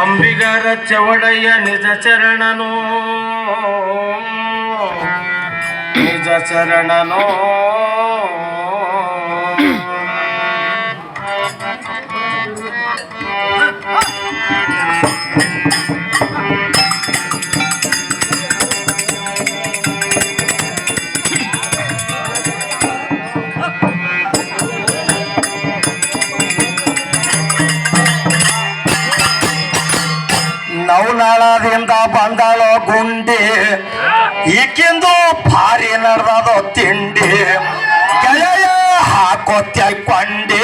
ಅಂಬಿಗರ ಚವಡಯ್ಯ ನಿಜ ಚರಣನೋ. ನಿಜ ಚರಣನೋ. ಬಂದಾಳೋ ಗುಂಡಿ, ಈಕಿಂದು ಭಾರಿ ನಡೆದದೋ ತಿಂಡಿ. ಗೆಳೆಯ ಹಾಕೋ ಕೊಂಡಿ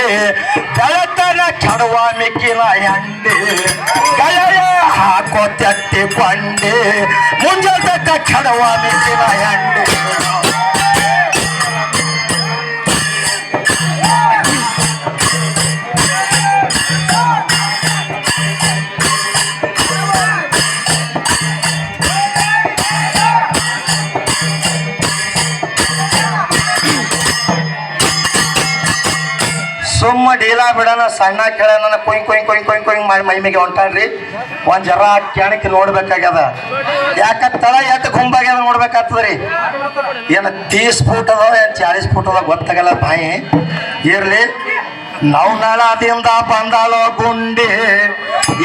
ಬೆಳತನ ಕೆಡುವ ಮಿಕ್ಕಿನ ಎಂಡಿ ಗೆಳೆಯ ಹಾಕೋ ತೆಟ್ಟಿ ಕೊಂಡಿ ಮುಂಜಾನೆ ಕೆಡುವ ಮಿಕ್ಕಿನ ಎಂಡಿ ಸುಮ್ಮ ಡೀಲಾ ಬಿಡೋಣ, ಸಣ್ಣ ಕೇಳೋಣ ಕೊಯ್ ಕೊಯ್ ಕೊಯ್ ಕೊಯ್ ಕೊಯ್ ಮಾಡಿ ಮೈಮಿಗೆ ಹೊಂಟಾನ್ರಿ ಒಂದ್ ಜರ ಕೆಣಕಿ ನೋಡ್ಬೇಕಾಗ್ಯದ. ಯಾಕ ತಳ ಎತ್ತ ಗುಂಬಾಗ್ಯದ ನೋಡ್ಬೇಕಾಗ್ತದ್ರಿ? ಏನ ತೀಸ್ ಫೂಟ್ ಅದ ಏನ್ ಚಾಳಿಸ್ ಫೂಟ್ ಅದ ಗೊತ್ತಾಗಲ್ಲ ಬಾಯಿ. ಇರ್ಲಿ ನವನಾಳದಿಂದ ಬಂದಾಳೋ ಗುಂಡಿ.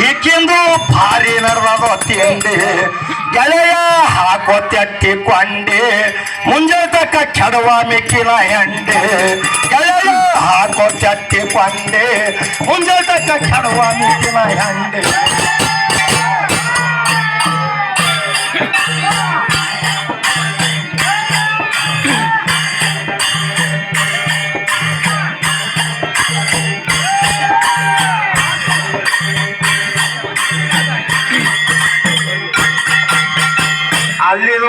ಈಕಿಂದು ಭಾರಿ ನಡ್ದದೋ ತಿಂಡಿ ಗೆಳೆಯ ಹಾಕೋ ತೆಟ್ಟಿ ಕೊಂಡೆ ಮುಂಜಾನೆ ತಕ್ಕ ಕೆಡವ ಮಿಕ್ಕಿನ ಹೆಂಡೆ. ಗೆಳೆಯ ಹಾಕೋ ತೆಟ್ಟಿ ಕೊಂಡೆ ಮುಂಜಾನೆ ತಕ್ಕ ಕೆಡವ ಮಿಕ್ಕಿನ ಹೆಂಡಿ.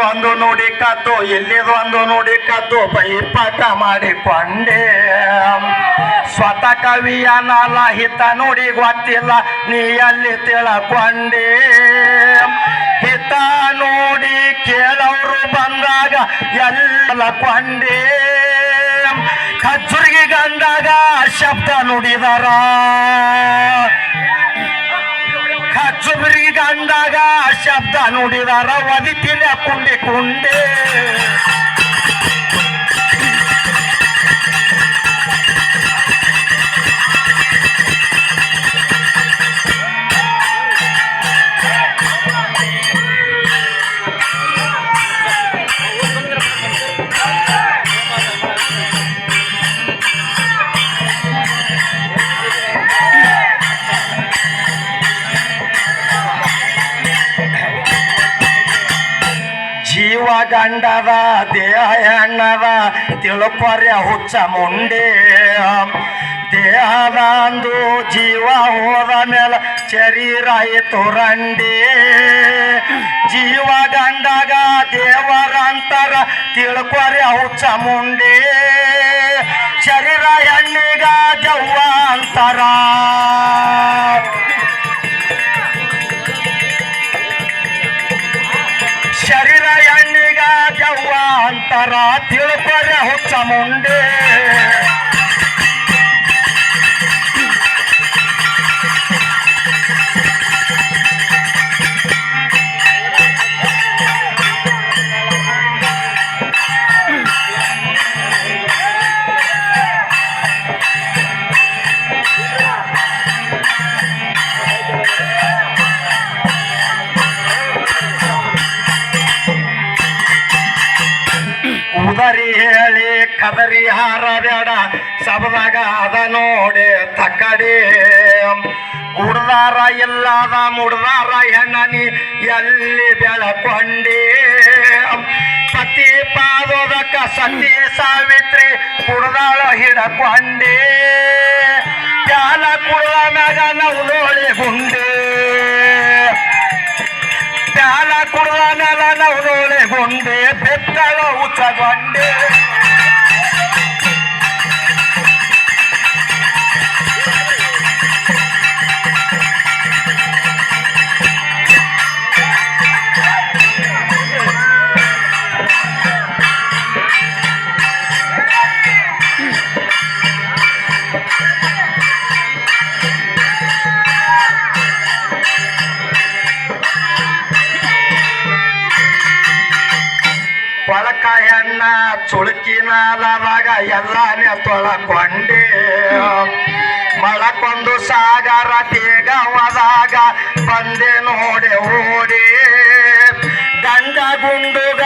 ಒಂದು ನೋಡಿ ಎಲ್ಲಿದು ಒಂದು ನೋಡಿ ಕದ್ದು ಬೈಪಾಠ ಮಾಡಿಕೊಂಡೆ. ಸ್ವತಃ ನಾಲ ಹಿತ ನೋಡಿ ಗೊತ್ತಿಲ್ಲ ನೀ ಅಲ್ಲಿ ತಿಳ್ಕೊಂಡೆ. ಹಿತ ನೋಡಿ ಕೇಳೋರು ಬಂದಾಗ ಎಲ್ಲ ಕೊಂಡೆ. ಕಚ್ಚುರಿಗೆ ಗಂದಾಗ ಶಬ್ದ ನುಡಿದಾರ. ಕಚ್ಚುಬರಿಗೆ ಗಂದಾಗ ಶಬ್ದ ನುಡಿದಾರ ಒದಿತಿನ ಕುಂಡೆ ಕುಂಡೆ. ಗಂಡದ ದೇಹ ಹೆಣ್ಣದ ತಿಳ್ಕೊರ್ಯ ಹುಚ್ಚ ಮುಂಡೆ. ದೇಹದ ಅಂದು ಜೀವ ಹೋದ ಮೇಲೆ ಶರೀರ ರಂಡಿ. ಜೀವ ಗಂಡಗ ದೇವರಂತರ ತಿಳ್ಕೊರ್ಯ ಹುಚ್ಚ ಮುಂಡೆ. ಶರೀರ ಹೆಣ್ಣಿಗ ದೆವ್ವ ಅಂತರ. ಶರೀರ ಎಣ್ಣಿಗ ದೆವ್ವ ಅಂತರ ತಿಳ್ಕೊರೆ ಹುಚ್ಚ ಮುಂಡೆ ಕದರಿ ಹಾರ ಬೇಡ ಸಬದಾಗ ಅದ ನೋಡಿ ತಕ್ಕಡಿ. ಕುಡ್ದಾರ ಇಲ್ಲದ ಮುಡ್ದಾರ ಹೆಣ್ಣನಿ ಎಲ್ಲಿ ಬೆಳಕೊಂಡಿ. ಪತಿ ಪಾದೋದಕ್ಕ ಸತಿ ಸಾವಿತ್ರಿ ಕುಡ್ದಾಳ ಹಿಡಕೊಂಡಿ. ಪ್ಯಾಲ ಕುಡ್ದ ಮ್ಯಾಗ ನಾವು ನೋಡಿ ಗುಂಡಿ. ಪ್ಯಾಲ ಕುಡ್ದ ಮ್ಯಾಲ ನಾವು ನೋಡಿ ಗುಂಡಿ. ಬೆತ್ತಳ ಉಚ್ಚಗೊಂಡೆ ಪಳಕಾಯನ್ನ ಚುಳುಕಿನ ಲವಾಗ ಎಲ್ಲ ತೊಳಕೊಂಡೆ ಮಳಕೊಂದು ಸಾಗರ ತೇಗವದಾಗ ಬಂದೆ ನೋಡೆ ಓಡಿ. ದಂಡ ಗುಂಡುಗ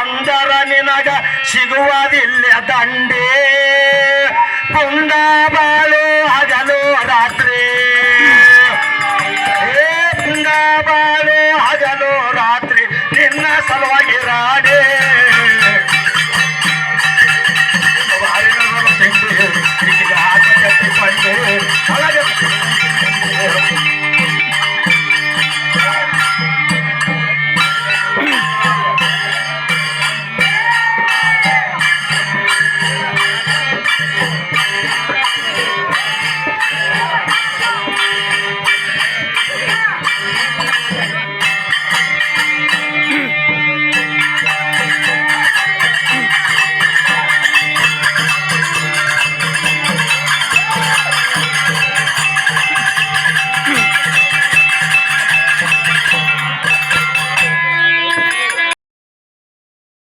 ಅಂದರ ನಿನಗ ಸಿಗುವುದಿಲ್ಲ ದಂಡಿ. ಕುಂದ ಬಾಳು ಹಗಲು ರಾತ್ರಿ. ಏ ಪುಂಡ ಬಾಳು ಹಗಲು ರಾತ್ರಿ ನಿನ್ನ ಸಲುವಾಗಿ ರಾಡೇ. அழகு